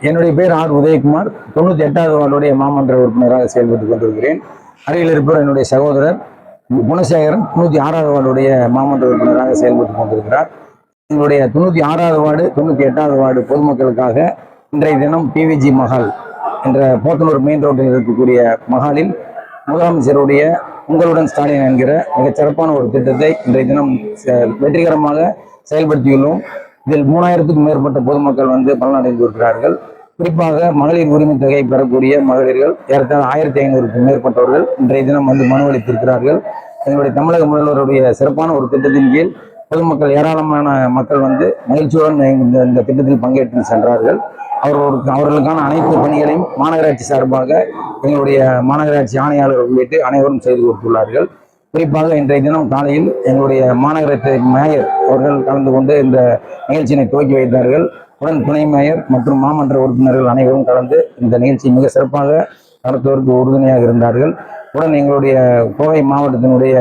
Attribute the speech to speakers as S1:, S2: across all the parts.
S1: என்னுடைய பேர் ஆர் உதயகுமார். தொண்ணூத்தி எட்டாவது வார்டுடைய மாமன்ற உறுப்பினராக செயல்பட்டுக் கொண்டிருக்கிறேன். அருகில் இருப்பவர் என்னுடைய சகோதரர் குணசேகரன். தொண்ணூத்தி ஆறாவது வார்டுடைய மாமன்ற உறுப்பினராக செயல்பட்டுக் கொண்டிருக்கிறார். எங்களுடைய தொண்ணூத்தி ஆறாவது வார்டு தொண்ணூத்தி எட்டாவது வார்டு பொதுமக்களுக்காக இன்றைய தினம் பிவிஜி மஹால் என்ற போத்தனூர் மெயின் ரோட்டில் இருக்கக்கூடிய மஹாலில் முதலமைச்சருடைய உங்களுடன் ஸ்டாலின் என்கிற மிகச் சிறப்பான ஒரு திட்டத்தை இன்றைய தினம் செ- வெற்றிகரமாக செயல்படுத்தியுள்ளோம். இதில் மூணாயிரத்துக்கும் மேற்பட்ட பொதுமக்கள் வந்து பலனடைந்திருக்கிறார்கள் குறிப்பாக மகளிர் உரிமை தொகை பெறக்கூடிய மகளிர்கள் ஏறத்தாழ ஆயிரத்தி ஐநூறுக்கும் மேற்பட்டவர்கள் இன்றைய தினம் வந்து மனு அளித்திருக்கிறார்கள். எங்களுடைய தமிழக முதல்வருடைய சிறப்பான ஒரு திட்டத்தின் கீழ் பொதுமக்கள் ஏராளமான மக்கள் வந்து மகிழ்ச்சியுடன் இந்த இந்த திட்டத்தில் பங்கேற்று சென்றார்கள். அவர்களுக்கு அவர்களுக்கான அனைத்து பணிகளையும் மாநகராட்சி சார்பாக எங்களுடைய மாநகராட்சி ஆணையாளர் உள்ளிட்டு அனைவரும் செய்து கொடுத்துள்ளார்கள். குறிப்பாக இன்றைய தினம் காலையில் எங்களுடைய மாநகரத்தை மேயர் அவர்கள் கலந்து கொண்டு இந்த நிகழ்ச்சியினை துவக்கி வைத்தார்கள். உடன் துணை மேயர் மற்றும் மாமன்ற உறுப்பினர்கள் அனைவரும் கலந்து இந்த நிகழ்ச்சி மிக சிறப்பாக நடத்துவதற்கு உறுதுணையாக இருந்தார்கள். உடன் எங்களுடைய கோவை மாவட்டத்தினுடைய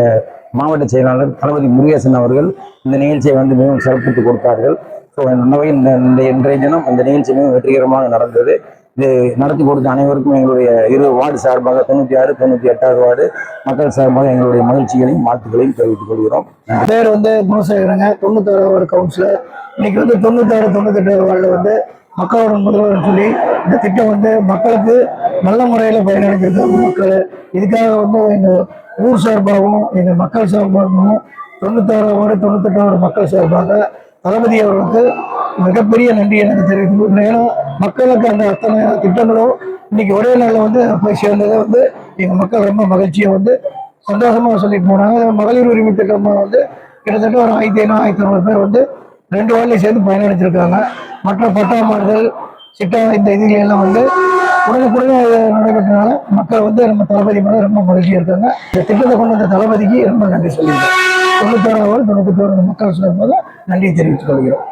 S1: மாவட்ட செயலாளர் தளபதி முருகேசன் அவர்கள் இந்த நிகழ்ச்சியை வந்து மிகவும் சிறப்பித்து கொடுத்தார்கள். ஸோ இந்த இந்த இந்த இன்றைய தினம் அந்த நிகழ்ச்சி மிகவும் வெற்றிகரமாக நடந்தது. இது நடத்தி கொடுத்த அனைவருக்கும் எங்களுடைய இரு வார்டு சார்பாக தொண்ணூற்றி ஆறு தொண்ணூற்றி எட்டாவது வார்டு மக்கள் சார்பாக எங்களுடைய மகிழ்ச்சிகளையும் வாழ்த்துக்களையும் தெரிவித்துக் கொள்கிறோம்.
S2: பேர் வந்து குணசேகரங்க தொண்ணூத்தாறாவது ஒரு கவுன்சிலர் இன்னைக்கு வந்து தொண்ணூத்தாறு தொண்ணூத்தெட்டு வார்டில் வந்து மக்களோட முதல்வர் சொல்லி இந்த திட்டம் வந்து மக்களுக்கு நல்ல முறையில் பயனளிக்கிறது. மக்கள் இதுக்காக வந்து எங்கள் ஊர் சார்பாகவும் எங்கள் மக்கள் சார்பாகவும் தொண்ணூத்தாறாவது வார்டு தொண்ணூத்தெட்டாவது மக்கள் சார்பாக தளபதி அவர்களுக்கு மிகப்பெரிய நன்றி எனக்கு தெரிவித்துக் கொள்கிறேன். மக்களுக்கு அந்த அத்தனை திட்டங்களும் இன்னைக்கு ஒரே நாளில் வந்து போய் சேர்ந்ததை வந்து எங்கள் மக்கள் ரொம்ப மகிழ்ச்சியை வந்து சந்தோஷமா சொல்லிட்டு போனாங்க மகளிர் உரிமை திட்டமாக வந்து கிட்டத்தட்ட ஒரு ஆயிரத்தி ஐநூறு ஆயிரத்தி ஐநூறு பேர் வந்து ரெண்டு வாரிலையும் சேர்ந்து பயனடைச்சிருக்காங்க மற்ற பட்டா மாறுதல் சிட்டா இந்த இதுகளெல்லாம் வந்து உடனுக்குடனே நடைபெற்றனால மக்கள் வந்து நம்ம தளபதி மேலே ரொம்ப மகிழ்ச்சியாக இருக்காங்க. இந்த திட்டத்தை கொண்டு வந்த தளபதிக்கு ரொம்ப நன்றி சொல்லியிருக்கேன் தொண்ணூத்தோராவது தொண்ணூத்தி மக்கள் சொல்லும்போது நன்றி தெரிவித்துக் கொள்கிறோம்.